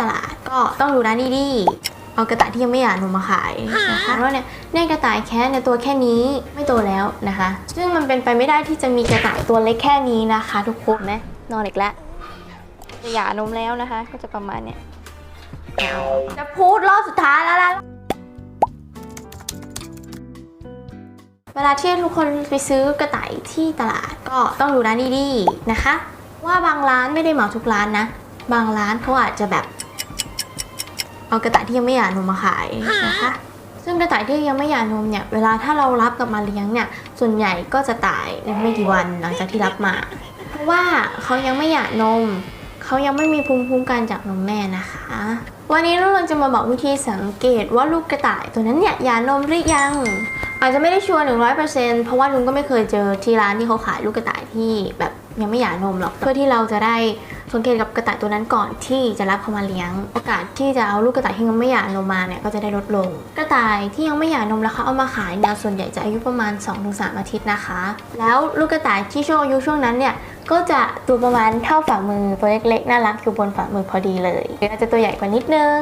ตลาด ก็ต้องดูนะดีดีเอากระต่ายที่ยังไม่หย่านมมาขายนะคะเพราะเนี่ยเนี่ยกระต่ายแค่เนี่ยตัวแค่นี้ไม่โตแล้วนะคะ ซึ่งมันเป็นไปไม่ได้ที่จะมีกระต่ายตัวเล็กแค่นี้นะคะ ทุกคนนะนอนอีกแล้วจะหย่านมแล้วนะคะ ก็จะประมาณเนี้ยจะพูดรอบสุดท้ายแล้วล่ะเวลาที่ทุกคนไปซื้อกระต่ายที่ตลาดก็ต้องดูร้านดีๆนะคะ ว่าบางร้านไม่ได้เหมาทุกร้านนะ บางร้านเขาอาจจะแบบ เอากระต่ายที่ยังไม่หย่านมมาขายนะคะ ซึ่งกระต่ายที่ยังไม่หย่านมเนี่ยเวลาถ้าเรารับกลับมาเลี้ยงเนี่ยส่วนใหญ่ก็จะตายในไม่กี่วันหลังจากที่รับมา เพราะว่าเขายังไม่หย่านมเขายังไม่มีภูมิคุ้มกันจากนมแม่นะคะ วันนี้เราจะมาบอกวิธีสังเกตว่าลูกกระต่ายตัวนั้นเนี่ยหย่านมหรือยังอาจจะไม่ได้ชัวร์หนึ่งร้อยเปอร์เซ็นต์เพราะว่าลุงก็ไม่เคยเจอที่ร้านที่เขาขายลูกกระต่ายที่แบบยังไม่หย่านมหรอกเพื่อที่เราจะได้ สังเกตกับกระต่ายตัวนั้นก่อนที่จะรับเขามาเลี้ยง โอกาสที่จะเอาลูกกระต่ายที่ยังไม่หย่านมมาเนี่ยก็จะได้ลดลง กระต่ายที่ยังไม่หย่านมแล้วเขาเอามาขายเนี่ยส่วนใหญ่จะอายุประมาณ 2-3 อาทิตย์นะคะ แล้วลูกกระต่ายที่ช่วงอายุช่วงนั้นเนี่ยก็จะตัวประมาณเท่าฝ่ามือตัวเล็กๆน่ารักอยู่บนฝ่ามือพอดีเลยหรืออาจจะตัวใหญ่กว่านิดนึง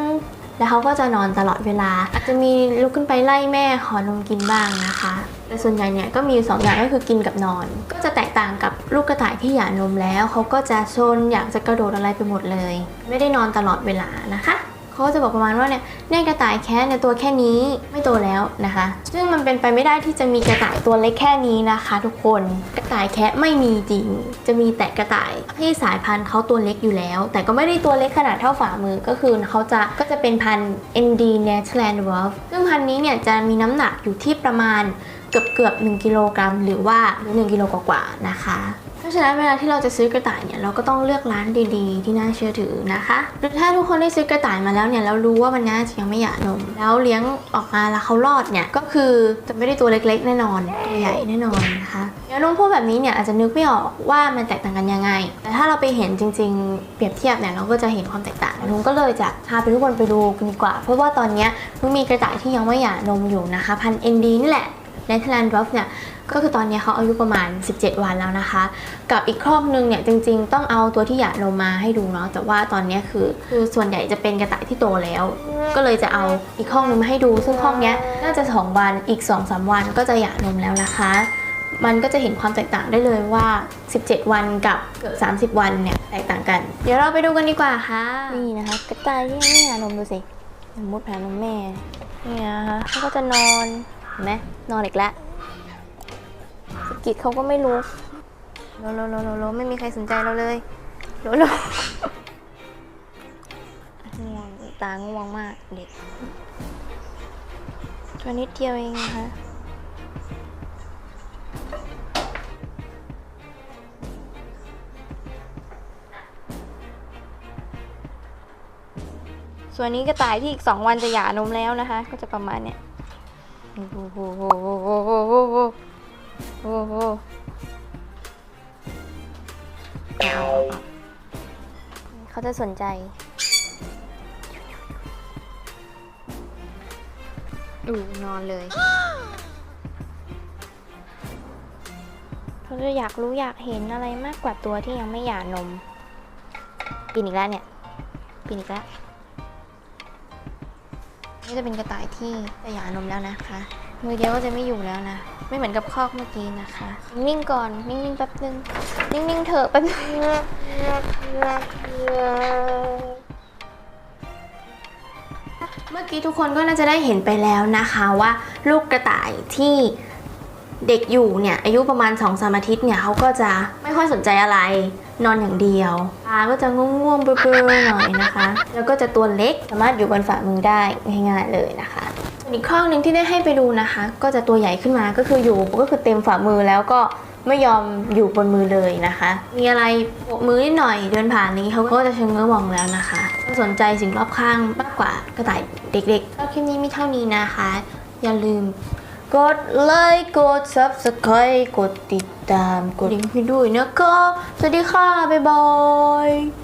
แล้วเขาก็จะนอนตลอดเวลา อาจจะมีลุกขึ้นไปไล่แม่ขอนมกินบ้างนะคะ แต่ส่วนใหญ่เนี่ยก็มีอยู่สองอย่างก็คือกินกับนอน ก็จะแตกต่างกับลูกกระต่ายที่หย่านมแล้วเขาก็จะชนอยากจะกระโดดอะไรไปหมดเลย ไม่ได้นอนตลอดเวลานะคะ เขาจะบอกประมาณว่าเนี่ยเนี่ยกระต่ายแค่เนี่ยตัวแค่นี้ไม่โตแล้วนะคะ ซึ่งมันเป็นไปไม่ได้ที่จะมีกระต่ายตัวเล็กแค่นี้นะคะ ทุกคนกระต่ายแค่ไม่มีจริง จะมีแต่กระต่ายที่สายพันธุ์เขาตัวเล็กอยู่แล้ว แต่ก็ไม่ได้ตัวเล็กขนาดเท่าฝ่ามือก็คือเขาจะก็จะเป็นพันธุ์ ND Netherland Wolf ซึ่งพันธุ์นี้เนี่ยจะมีน้ำหนักอยู่ที่ประมาณเกือบเกือบ1กิโลกรัมหรือว่าหรือ1กิโลกว่าๆนะคะ ราะฉะนั้นเวลาที่เราจะซื้อกระต่ายเนี่ยเราก็ต้องเลือกร้านดีๆ ที่น่าเชื่อถือนะคะหรือถ้าทุกคนได้ซื้อกระต่ายมาแล้วเนี่ยแล้วรู้ว่ามันน่าจะยังไม่หย่านม แล้วเลี้ยงออกมาแล้วเขารอดเนี่ยก็คือจะไม่ได้ตัวเล็กๆ แน่นอนตัวใหญ่แน่นอนนะคะเดี๋ยวลุงพูดแบบนี้เนี่ยอาจจะนึกไม่ออกว่ามันแตกต่างกันยังไง แต่ถ้าเราไปเห็นจริง ๆ เปรียบเทียบเนี่ยเราก็จะเห็นความแตกต่างลุงก็เลยจะพาไปทุกคนไปดูกันดีกว่า เพราะว่าตอนเนี้ยมันมีกระต่ายที่ยังไม่หย่านมอยู่นะคะ พันธุ์ ND นี่แหละเนเธอร์แลนด์ดรอฟเนี่ย ก็คือตอนนี้เขาอายุประมาณ 17 วันแล้วนะคะ กับอีกครอบหนึงเนี่ยจริง ๆ ต้องเอาตัวที่หย่านมมาให้ดูเนาะแต่ว่าตอนนี้คือคือส่วนใหญ่จะเป็นกระต่ายที่โตแล้ว ก็เลยจะเอาอีกห้องนึงมาให้ดู ซึ่งห้องเนี้ยน่าจะ 2 วันอีก 2-3 วันก็จะหย่านมแล้วนะคะมันก็จะเห็นความแตกต่างได้เลยว่า 17 วันกับเกือบ30 วันเนี่ยแตกต่างกัน เดี๋ยวเราไปดูกันดีกว่าค่ะ นี่นะคะกระต่ายที่ไม่หย่านมดูสิมมติแผลนมแม่ นี่นะคะเขาก็จะนอนเห็นไหมนอนอีกแล้ว กิดเขาก็ไม่รู้โลโลโลโลโลไม่มีใครสนใจเราเลยโลโลง่วงตาง่วงมากเด็กตัวนิดเดียวเองนะคะส่วนนี้กระต่ายที่อีกสองวันจะหย่านมแล้วนะคะ ก็จะประมาณเนี้ยโอ้โห โอ้โหโอ้โหโอ้โหโอ้โหเอาเขาจะสนใจดูนอนเลย เขาจะอยากรู้อยากเห็นอะไรมากกว่าตัวที่ยังไม่หย่านม ปีนอีกแล้วเนี่ย ปีนอีกแล้ว นี่จะเป็นกระต่ายที่จะหย่านมแล้วนะคะ มือเดียวก็จะไม่อยู่แล้วนะ ไม่เหมือนกับคอกเมื่อกี้นะคะ นิ่งก่อน นิ่งๆแป๊บนึง นิ่งๆเถอะแป๊บนึงเมื่อกี้ทุกคนก็น่าจะได้เห็นไปแล้วนะคะว่าลูกกระต่ายที่เด็กอยู่เนี่ยอายุประมาณ2อสามอาทิตย์เนี่ยเขาก็จะไม่ค่อยสนใจอะไรนอนอย่างเดียวตาก็จะง่วงๆเบลอๆหน่อยนะคะ แล้วก็จะตัวเล็กสามารถอยู่บนฝ่ามือได้ง่าย ๆเลยนะคะ อีกข้อหนึ่งที่ได้ให้ไปดูนะคะ ก็จะตัวใหญ่ขึ้นมาก็คืออยู่ก็คือเต็มฝ่ามือแล้วก็ไม่ยอมอยู่บนมือเลยนะคะ มีอะไรโบกมือนิดหน่อยเดินผ่านนี้เขาก็จะเชิงเงื้อมองแล้วนะคะก็สนใจสิ่งรอบข้างมากกว่ากระต่ายเด็กๆก็คลิปนี้มีเท่านี้นะคะ อย่าลืม กดไลค์กด subscribe กดติดตามกดลิงก์ให้ด้วยนะคะสวัสดีค่ะ บ๊ายบาย